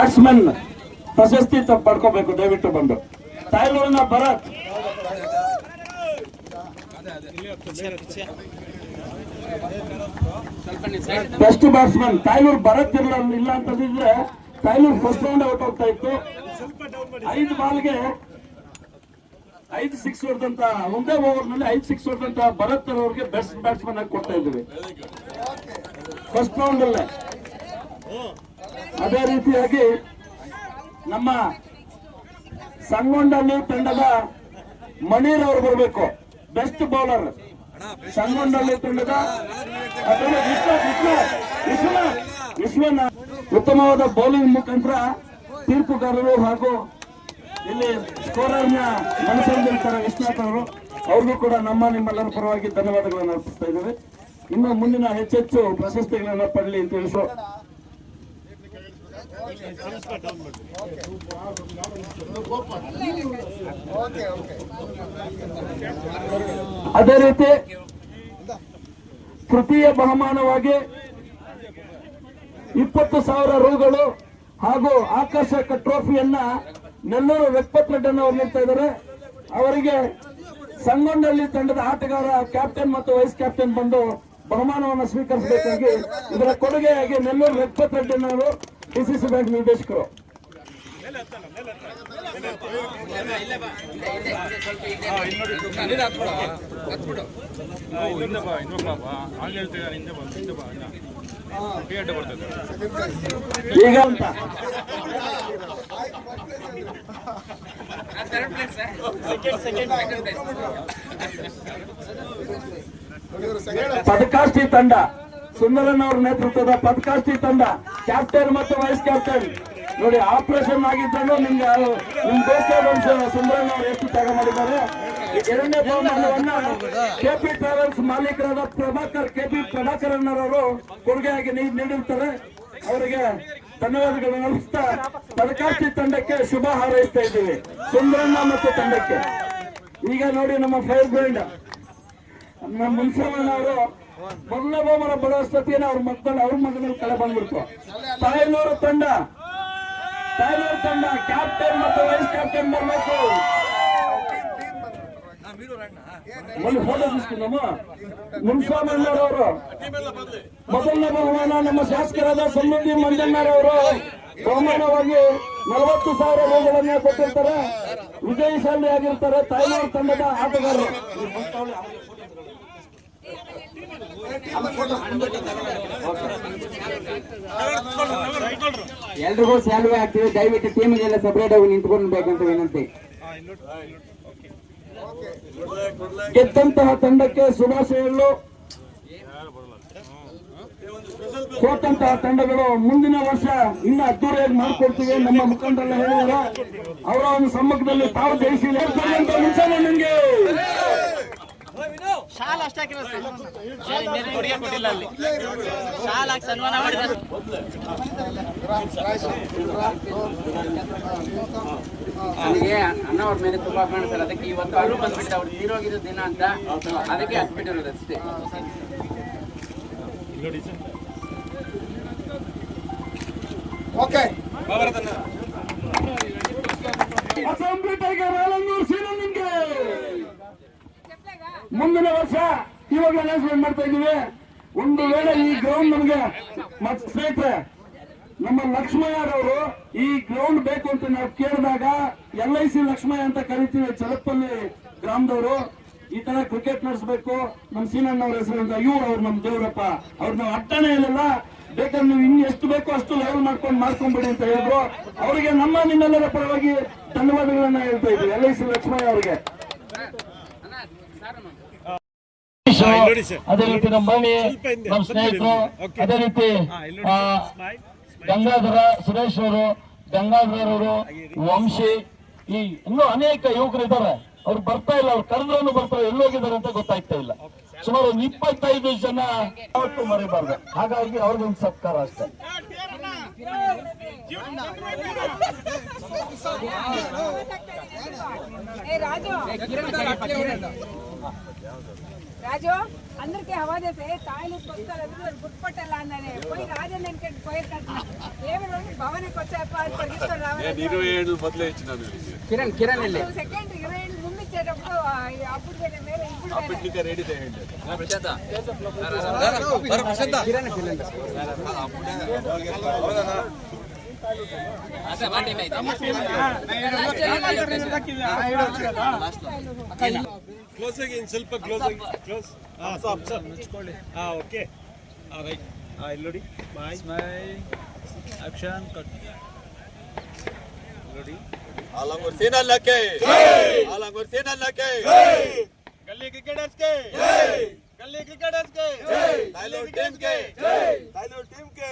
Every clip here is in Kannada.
ಬ್ಯಾಟ್ಸ್ಮನ್ ಪ್ರಶಸ್ತಿ ಪಡ್ಕೋಬೇಕು, ದಯವಿಟ್ಟು ಬಂದು. ತಾಯ್ಲೂರಿನ ಭರತ್. ಬೆಸ್ಟ್ ಬ್ಯಾಟ್ಸ್ಮನ್ ತಾಯ್ಲೂರು ಭರತ್ ಇರಲ್ಲ ಇಲ್ಲ ಅಂತಂದಿದ್ರೆ ತಾಯ್ಲೂರು ಫಸ್ಟ್ ರೌಂಡ್ ಔಟ್ ಹೋಗ್ತಾ ಇತ್ತು. ಐದು ಬಾಲ್ಗೆ ಐದು ಸಿಕ್ಸ್ ಹೊಡೆದಂತ, ಒಂದೇ ಓವರ್ನಲ್ಲಿ ಐದು ಸಿಕ್ಸ್ ಹೊಡೆದಂತ ಭರತ್ ಅವ್ರಿಗೆ ಬೆಸ್ಟ್ ಬ್ಯಾಟ್ಸ್ಮನ್ ಆಗಿ ಕೊಡ್ತಾ ಇದ್ವಿ ಫಸ್ಟ್ ರೌಂಡ್ ಅಲ್ಲೇ. ಅದೇ ರೀತಿಯಾಗಿ ನಮ್ಮ ಸಂಗೊಂಡಲ್ಲಿ ತಂಡದ ಮಣೀರ್ ಅವರು ಬರಬೇಕು. ಬೆಸ್ಟ್ ಬೌಲರ್ ಸಂಗೊಂಡಲ್ಲಿ ತಂಡದ ಅದರಲ್ಲಿ ವಿಶ್ವ ವಿಶ್ವ ವಿಶ್ವನಾಥ್ ವಿಶ್ವನಾಥ್ ಉತ್ತಮವಾದ ಬೌಲಿಂಗ್ ಮುಖಾಂತರ ತೀರ್ಪುಗಾರರು ಹಾಗೂ ಇಲ್ಲಿ ಸ್ಕೋರರ್ನ ಮನಸ್ಸಂದಿರ್ತಾರೆ ವಿಶ್ವನಾಥ್ ಅವರು ಅವ್ರಿಗೂ ಕೂಡ ನಮ್ಮ, ನಿಮ್ಮೆಲ್ಲರ ಪರವಾಗಿ ಧನ್ಯವಾದಗಳನ್ನು ಅರ್ಪಿಸ್ತಾ ಇದ್ದೇವೆ. ಇನ್ನು ಮುಂದಿನ ಹೆಚ್ಚೆಚ್ಚು ಪ್ರಶಸ್ತಿಗಳನ್ನು ಪಡಲಿ ಅಂತ ತಿಳಿಸೋ ಅದೇ ರೀತಿ ತೃತೀಯ ಬಹುಮಾನವಾಗಿ ಇಪ್ಪತ್ತು ಸಾವಿರ ರೂಗಳು ಹಾಗೂ ಆಕರ್ಷಕ ಟ್ರೋಫಿಯನ್ನ ನೆಲ್ಲೂರು ವೆಂಕಟ್ ರೆಡ್ಡನ್ನ ಅವರು ನೀಡ್ತಾ ಇದ್ದಾರೆ. ಅವರಿಗೆ ಸಂಗೊಂಡಳ್ಳಿ ತಂಡದ ಆಟಗಾರ ಕ್ಯಾಪ್ಟನ್ ಮತ್ತು ವೈಸ್ ಕ್ಯಾಪ್ಟನ್ ಬಂದು ಬಹುಮಾನವನ್ನು ಸ್ವೀಕರಿಸಬೇಕಾಗಿ ಇದರ ಕೊಡುಗೆಯಾಗಿ ನೆಲ್ಲೂರು ಡಿಸಿಸಿ ಬ್ಯಾಂಕ್ ನಿರ್ದೇಶಕರು ಈಗ ಅಂತ. ಪದಕಾಷ್ಟಿ ತಂಡ. ಸುಂದರನ್ ಅವ್ರ ನೇತೃತ್ವದ ಪದಕಾಷ್ಠಿ ತಂಡ ಕ್ಯಾಪ್ಟನ್ ಮತ್ತು ವೈಸ್ ಕ್ಯಾಪ್ಟನ್ ನೋಡಿ ಆಪರೇಷನ್ ಆಗಿದ್ದನ್ನು ನಿಮ್ಗೆ ನಿಮ್ ದೋಸ್ತ ಸುಂದರನ್ ಅವರು ಎಷ್ಟು ತ್ಯಾಗ ಮಾಡಿದ್ದಾರೆ. ಎರಡನೇ ಬಹುಮಾನವನ್ನ ಕೆಪಿ ಟ್ರಾವೆಲ್ಸ್ ಮಾಲೀಕರಾದ ಪ್ರಭಾಕರ್ ಕೆಪಿ ಪ್ರಭಾಕರನ್ ಅವರು ಕೊಡುಗೆಯಾಗಿ ನೀಡಿರ್ತಾರೆ. ಅವರಿಗೆ ಧನ್ಯವಾದಗಳು. ನಮಸ್ತಾ. ಪದಕಾಸ್ತಿ ತಂಡಕ್ಕೆ ಶುಭ ಹಾರೈಸ್ತಾ ಇದ್ದೀವಿ. ಸುಂದರಣ್ಣ ಮತ್ತು ತಂಡಕ್ಕೆ. ಈಗ ನೋಡಿ ನಮ್ಮ ಫೈರ್ ಬ್ರ್ಯಾಂಡ್ ನಮ್ಮ ಮುನ್ಸವಣ್ಣ ಅವರು ಮೊದಲ ಬಹುಮಾನ ಬರೋಷ್ಟೊತ್ತಿಗೆ ಅವ್ರ ಮಕ್ಕಳು ಅವ್ರ ಮಕ್ಕಳಲ್ಲಿ ಕಳೆ ಬಂದ್ಬಿಡ್ತು. ತಾಯ್ನೂರ ತಂಡ. ತಾಯ್ನೂರ ತಂಡ. ಕ್ಯಾಪ್ಟನ್ ಮತ್ತು ವೈಸ್ ಕ್ಯಾಪ್ಟನ್ ಬರಬೇಕು. ಒಂದು ಫೋಟೋ ನಮ್ಮ ಮುನ್ಸ್ವಾಮಣ್ಣರವರು ಮೊದಲನೇ ಬಹುಮಾನ ನಮ್ಮ ಶಾಸಕರಾದ ಸಮೃದ್ಧಿ ಮಂಜಣ್ಣರವರು ಬಹುಮಾನವಾಗಿ ನಲವತ್ತು ಸಾವಿರ ರೂಪಾಯಿಗಳನ್ನ ಕೊಟ್ಟಿರ್ತಾರೆ. ವಿಜಯಶಾಲಿ ಆಗಿರ್ತಾರೆ ತಾಯ್ನೂರು ತಂಡದ ಆಟಗಾರರು. ಎಲ್ರಿಗೂ ಸ್ಯಾಲ್ವೆ ಆಗ್ತೀವಿ. ದಯವಿಟ್ಟು ಟೀಮಿಗೆಲ್ಲ ಸಪರೇಟ್ ಆಗಿ ನಿಂತ್ಕೊಳ್ಬೇಕಂತ ವಿನಂತಿ. ಗೆದ್ದಂತಹ ತಂಡಕ್ಕೆ ಶುಭಾಶಯಗಳು ಸೋತಂತಹ ತಂಡಗಳು ಮುಂದಿನ ವರ್ಷ ಇನ್ನ ಅದ್ದೂರಿಯಾಗಿ ಮಾಡಿಕೊಡ್ತೀವಿ ನಮ್ಮ ಮುಖಂಡರೆಲ್ಲ ಹೇಳಿದಾರ ಅವರ ಒಂದು ಸಮ್ಮುಖದಲ್ಲಿ ತಾವು ಜಯಿಸಿ ಹೇಳ್ತಾರೆ ಮುಂಚೆ ನಿಮ್ಗೆ. ಶಾಲ್ ಅಷ್ಟೇ ಹಾಕಿರೋ ಕೊಡುಗೆ ಕೊಟ್ಟಿಲ್ಲ ಅಲ್ಲಿ? ಶಾಲ್ ಹಾಕಿ ಸನ್ಮಾನ ಮಾಡಿದ್ರೆ ನನಗೆ ಅಣ್ಣ ಅವ್ರ ಮೇಲೆ ತುಂಬಾ ಅಭಿಮಾನ ಸರ್. ಅದಕ್ಕೆ ಇವತ್ತು ಅವರು ಬಂದ್ಬಿಟ್ಟು ಅವ್ರು ತೀರೋಗಿರೋ ದಿನ ಅಂತ ಅದಕ್ಕೆ ಹಚ್ಬಿಟ್ಟಿರೋದು ಅಷ್ಟೇ. ಅಸೆಂಬ್ಲಿ ಟೈಗರ್ ಆಲಂಗೂರು ಶ್ರೀರಂಗನ್ಗೆ ಮುಂದಿನ ವರ್ಷ ಇವಾಗ ಅನೌನ್ಸ್ಮೆಂಟ್ ಮಾಡ್ತಾ ಇದ್ದೀವಿ. ಒಂದು ವೇಳೆ ಈ ಗ್ರೌಂಡ್ ನಮಗೆ ಮತ್ತೆ ಸ್ನೇಹಿತರೆ, ನಮ್ಮ ಲಕ್ಷ್ಮಯ್ಯರವರು ಈ ಗ್ರೌಂಡ್ ಬೇಕು ಅಂತ ನಾವು ಕೇಳಿದಾಗ ಎಲ್ ಐ ಸಿ ಲಕ್ಷ್ಮಯ್ಯ ಅಂತ ಕರಿತೀವಿ ಚಲಪಲ್ಲಿ ಗ್ರಾಮದವರು. ಈ ತರ ಕ್ರಿಕೆಟ್ ನಡೆಸಬೇಕು. ನಮ್ಮ ಹೆಸರು ಅಂತ ಇವ್ರು ಅವ್ರು ನಮ್ಮ ದೇವರಪ್ಪ. ಅವ್ರು ನಾವು ಅಡ್ಡನೇ ಇಲ್ಲಲ್ಲ ಬೇಕಾದ್ರೆ ನೀವು ಇನ್ನು ಎಷ್ಟು ಬೇಕೋ ಅಷ್ಟು ಲೆವೆಲ್ ಮಾಡ್ಕೊಂಡು ಮಾಡ್ಕೊಂಡ್ಬಿಡಿ ಅಂತ ಹೇಳಿದ್ರು. ಅವರಿಗೆ ನಮ್ಮ ನಿಮ್ಮೆಲ್ಲರ ಪರವಾಗಿ ಧನ್ಯವಾದಗಳನ್ನ ಹೇಳ್ತಾ ಇದ್ವಿ ಎಲ್ ಐ ಸಿ ಲಕ್ಷ್ಮಯ್ಯ ಅವರಿಗೆ. ಅದೇ ರೀತಿ ನಮ್ಮ ಮನೆ ನಮ್ಮ ಸ್ನೇಹಿತರು ಅದೇ ರೀತಿ ಆ, ಗಂಗಾಧರ ಸುರೇಶ್ ಅವರು ಗಂಗಾಧರ ಅವರು ವಂಶಿ ಈ ಇನ್ನೂ ಅನೇಕ ಯುವಕರು ಇದ್ದಾರೆ. ಅವ್ರು ಬರ್ತಾ ಇಲ್ಲ ಅವ್ರು ಕರೆದ್ರೂ ಬರ್ತಾರೆ ಎಲ್ಲೋಗಿದ್ದಾರೆ ಅಂತ ಗೊತ್ತಾಗ್ತಾ ಇಲ್ಲ. ಸುಮಾರು ಒಂದು ಇಪ್ಪತ್ತೈದು ಜನ ಯಾವತ್ತು ಮರಿಬಾರ್ದು. ಹಾಗಾಗಿ ಅವ್ರಿಗೊಂದು ಸತ್ಕಾರ ಅಷ್ಟೇ. ಏ ರಾಜು. ರಾಜು అందరికీ హవాదే సే తాయిలు వస్తారు అందరూ గుర్తుపట్టాలా అన్ననే పోయి రాజన్ వెంకట్ పోయేటట్టు ఏమి రోజు భవనకి వచ్చాక పరిగెత్తుకొని రావాలి ఇరవై ఏడు మొదలే ఇచ్చినాను కిరణ్ కిరణ్ వెళ్ళి సెకండ్ ఇరవై ఏళ్ళు ముందు ఇచ్చేటప్పుడు ఆ, అప్పుడు వేరే వేరే ఇప్పుడు వేరే ఇంకా రెడీ చేయండి కిరణ్ కిరణ్ ಕ್ಲೋಸ್ ಆಗಿ ಇನ್ನು ಸ್ವಲ್ಪ ಕ್ಲೋಸ್ ಆಗಿ ಕ್ಲೋಸ್ ಹಾಂ ಸಾಪ್ ಸರ್ ನಿಂತ್ಕೊಳ್ಳಿ ಹಾಂ ಓಕೆ ಹಾಂ ರೈಟ್ ಹಾಂ ಇಲ್ಲಿ ನೋಡಿ ಬಾಯ್ ಸ್ಮೈಲ್ ಆಕ್ಷನ್ ಕಟ್ ನೋಡಿ ಆಲಂಗೂರ್ ಸೇನಲ್ಲಕ್ಕೆ ಆಲಂಗೂರ್ ಸೇನಲ್ಲಕ್ಕೆ ಗಲ್ಲಿ ಕ್ರಿಕೆಟರ್ಸ್ಗೆ ಗಲ್ಲಿ ಕ್ರಿಕೆಟರ್ಸ್ಗೆ ತಾಯ್ಲೂರ್ ಟೀಮ್ಗೆ ತಾಯ್ಲೂರ್ ಟೀಮ್ಗೆ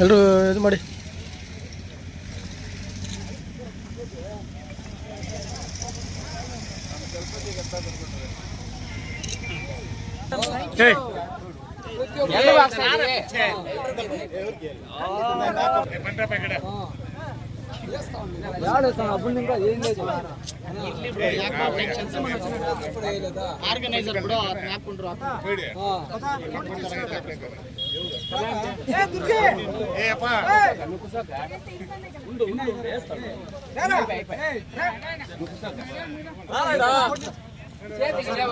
ಎಲ್ಲರೂ ಇದು ಮಾಡಿ. ಎಲ್ಲರೂ ఆర్గనైజర్ కూడా ఆపుకుంటారు చేతి సార్ మీరు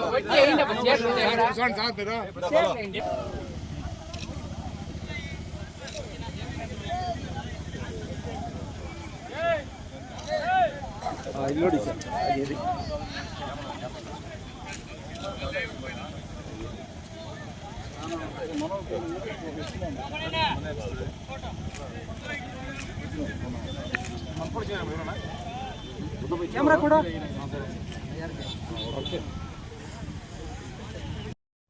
ಇಲ್ಲಿ ನೋಡಿ ಸರ್ ಕ್ಯಾಮ್ರಾ ಕೂಡ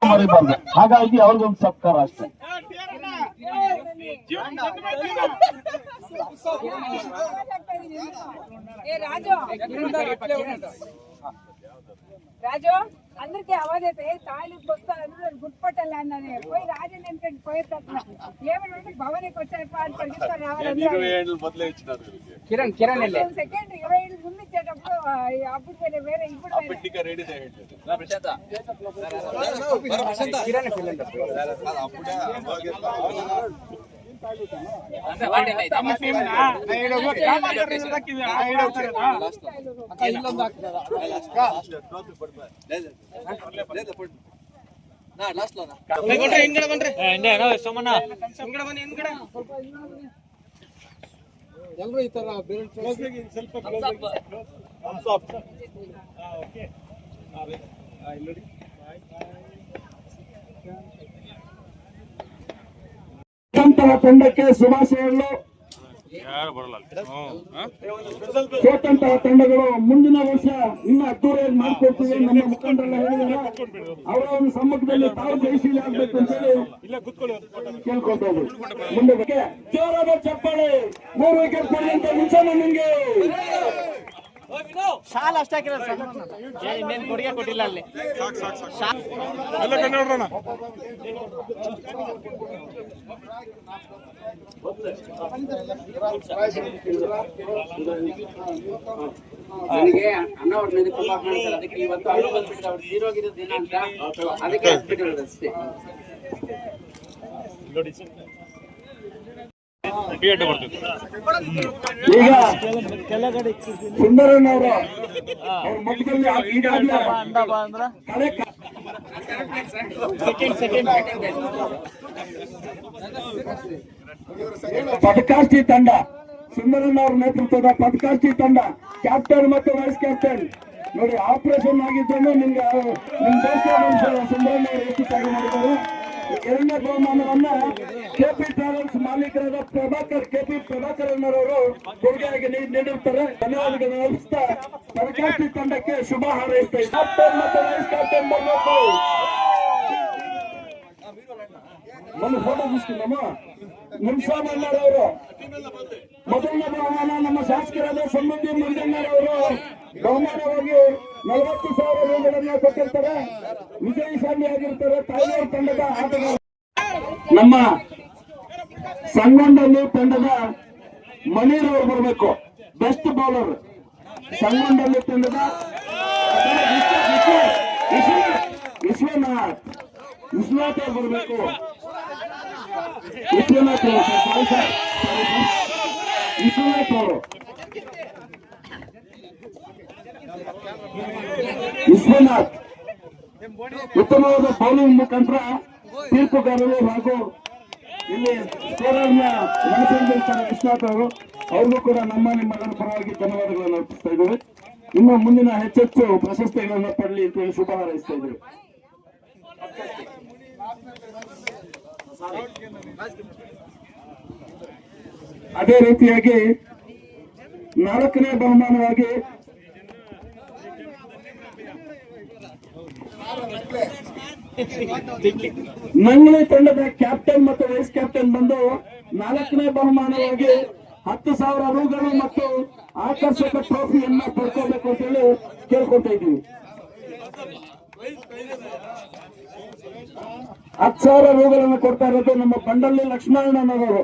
ಮರಿಬಾರ್ದು ಹಾಗಾಗಿ ಅವ್ರಿಗೊಂದು ಸತ್ಕಾರ ಅಷ್ಟೇ రాజు అందరికి అవదైతే తాయిలకు వస్తా అందరూ గుర్తుపట్టలేను నేను పోయి రాజన్ ఎందుకంటే పోయి ఏమన్నా భవనికి వచ్చాయప్ప కిరణ్ సెకండ్ ఇరవై ఏళ్ళు ముందు ఇచ్చేటప్పుడు అప్పుడు వేరే వేరే. ఇప్పుడు కిరణ్ ಎಲ್ಲರೂ ಈ ತರ ಸ್ವಲ್ಪ ಓಕೆ ಹಾಂ ರೈಟ್ ಹಾಂ ಇಲ್ಲಿ ನೋಡಿ ಬಾಯ್ ಸ್ವತಂತ್ರ ತಂಡಕ್ಕೆ ಶುಭಾಶಯಗಳು ಸ್ವಾತಂತ್ರ್ಯ ತಂಡಗಳು ಮುಂದಿನ ವರ್ಷ ಇನ್ನು ಅದ್ದೂರಿಯಾಗಿ ಮಾಡ್ಕೊಡ್ತೀವಿ ನಮ್ಮ ಮುಖಂಡರೆಲ್ಲ ಹೇಳಿದಾರೆ. ಅವರ ಒಂದು ಸಮ್ಮುಖದಲ್ಲಿ ತಾವು ಜಯಶೀಲಿ ಆಗ್ಬೇಕು ಅಂತ ಹೇಳಿ ಕೇಳ್ಕೊಳ್ಬೋದು ಮುಂದೆ ಜೋರಾದ ಚಪ್ಪಾಳೆ. ಮೂರು ವಿಕೆಟ್ ಪಡೆದಂತ ಮುಂಚೆನೆ ನಿಮ್ಗೆ. ಶಾಲ್ ಅಷ್ಟೇ ಹಾಕಿರೋದು ಸರ್. ಏ, ಇನ್ನೇನ್ ಕೊಡುಗೆ ಕೊಟ್ಟಿಲ್ಲ ಅಲ್ಲಿ. ಎಲ್ಲ ಕನ್ನಡ ನನಗೆ ಅಣ್ಣ ಅವ್ರ ಮೇಲೆ ತುಂಬಾ ಕಾಣ್ತಾರೆ ಅದಕ್ಕೆ ಇವತ್ತು ಅಣ್ಣ ಬಂದ್ಬಿಟ್ಟು ಅವ್ರು ಜೀರೋಗಿರೋ ದಿನ ಅಂತ ಅದಕ್ಕೆ ಹಾಸ್ಪಿಟಲ್ ಅಷ್ಟೇ. ನೋಡಿ ಬರ್ತಿತ್ತು ಈಗ ಸುಂದರನವರು ಅವ್ರ ಮಧ್ಯದಲ್ಲಿ ಈಗಾಗಲೇ ಕಳೆ ಕ- ಪದಕಾಷ್ಠಿ ತಂಡ. ಸುಂದರನ್ ಅವ್ರ ನೇತೃತ್ವದ ಪದಕಾಷ್ಟಿ ತಂಡ. ಕ್ಯಾಪ್ಟನ್ ಮತ್ತು ವೈಸ್ ಕ್ಯಾಪ್ಟನ್ ನೋಡಿ ಆಪರೇಷನ್ ಆಗಿದ್ದನ್ನು ನಿಮ್ಗೆ ನಿಮ್ ದೇಶ ಸುಂದರನ್ ಅವರು ಹೆಚ್ಚು ಮಾಡಿದ್ದಾರೆ. ಎರಡನೇ ಬಹುಮಾನವನ್ನ ಕೆಪಿ ಟ್ರಾವೆಲ್ಸ್ ಮಾಲೀಕರಾದ ಪ್ರಭಾಕರ್ ಕೆಪಿ ಪ್ರಭಾಕರ್ ಅನ್ನೋರವರು ಕೊಡುಗೆಯಾಗಿ ನೀಡಿರ್ತಾರೆ. ಧನ್ಯವಾದಗಳು. ನಮಸ್ತಾ. ತರಕಾರಿ ತಂಡಕ್ಕೆ ಶುಭ ಹಾರೈಸ್ತಾ ಇದ್ದಾರೆ ಒಂದು ಫೋಟೋ ಮುಸ್ಲಿಮ ಅವರು ಮೊದಲನೇ ಬಹುಮಾನ ನಮ್ಮ ಶಾಸಕರಾದ ಸಂಬಂಧಿ ಮಂಜಣ್ಣರವರು ಬಹುಮಾನವಾಗಿ ನಲವತ್ತು ಸಾವಿರ ರೂಪಾಯಿಗಳನ್ನ ಕೊಟ್ಟಿರ್ತಾರೆ. ವಿಜಯಶಾಲಿ ಆಗಿರ್ತಾರೆ. ತಾಯಿಯವ್ರ ತಂಡದ ಆಟಗಾರ. ನಮ್ಮ ಸಂಗೊಂಡಲ್ಲಿ ತಂಡದ ಮಣೀರ್ ಅವರು ಬರಬೇಕು. ಬೆಸ್ಟ್ ಬೌಲರ್ ಸಂಗೊಂಡಲ್ಲಿ ತಂಡದ ವಿಶ್ವನಾಥ್. ವಿಶ್ವನಾಥ್ ಅವ್ರು ಬರಬೇಕು. ವಿಶ್ವನಾಥ್ ಅವರು sir, sorry sir, sorry sir. Vishwanath ಅವರು ವಿಶ್ವನಾಥ್ ಉತ್ತಮವಾದ ಬೌಲಿಂಗ್ ಮುಖಾಂತರ ತೀರ್ಪುಗಾರರು ಹಾಗೂ ಇಲ್ಲಿ ಸ್ಕೋರರ್ನ ಮನಸ್ಸಂದಿರ್ತಾರೆ ವಿಶ್ವನಾಥ್ ಅವರು, ಅವ್ರಿಗೂ ಕೂಡ ನಮ್ಮ ನಿಮ್ಮ ಪರವಾಗಿ ಧನ್ಯವಾದಗಳನ್ನು ಅರ್ಪಿಸ್ತಾ ಇದ್ದೇವೆ. ಇನ್ನು ಮುಂದಿನ ಹೆಚ್ಚೆಚ್ಚು ಪ್ರಶಸ್ತಿಗಳನ್ನು ಪಡಲಿ ಅಂತ ಹೇಳಿ ಶುಭ ಹಾರೈಸ್ತಾ ಅದೇ ರೀತಿಯಾಗಿ ನಾಲ್ಕನೇ ಬಹುಮಾನವಾಗಿ ನಂಗಳಿ ತಂಡದ ಕ್ಯಾಪ್ಟನ್ ಮತ್ತು ವೈಸ್ ಕ್ಯಾಪ್ಟನ್ ಬಂದು ನಾಲ್ಕನೇ ಬಹುಮಾನವಾಗಿ ಹತ್ತು ಸಾವಿರ ರೂಗಳು ಮತ್ತು ಆಕರ್ಷಕ ಟ್ರೋಫಿಯನ್ನ ಪಡ್ಕೋಬೇಕು ಅಂತ ಹೇಳಿ ಕೇಳ್ಕೊತಾ ಇದ್ದೀವಿ. ಹತ್ತು ಸಾವಿರ ರೂಗಳನ್ನು ಕೊಡ್ತಾ ಇರೋದು ನಮ್ಮ ಬಂಡಲ್ಲಿ ಲಕ್ಷ್ಮಣನವರು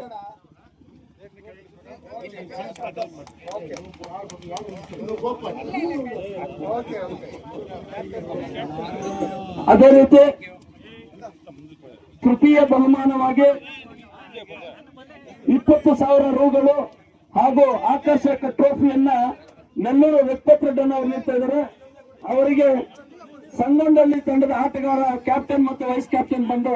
ಅದೇ ರೀತಿ ತೃತೀಯ ಬಹುಮಾನವಾಗಿ ಇಪ್ಪತ್ತು ಸಾವಿರ ರೂಗಳು ಹಾಗೂ ಆಕರ್ಷಕ ಟ್ರೋಫಿಯನ್ನ ನೆಲ್ಲೂರು ರೆಡ್ಡನ್ ಅವರು ನೀಡ್ತಾ ಇದ್ದಾರೆ. ಅವರಿಗೆ ಸಂಗಂಡಲ್ಲಿ ತಂಡದ ಆಟಗಾರ, ಕ್ಯಾಪ್ಟನ್ ಮತ್ತು ವೈಸ್ ಕ್ಯಾಪ್ಟನ್ ಬಂದು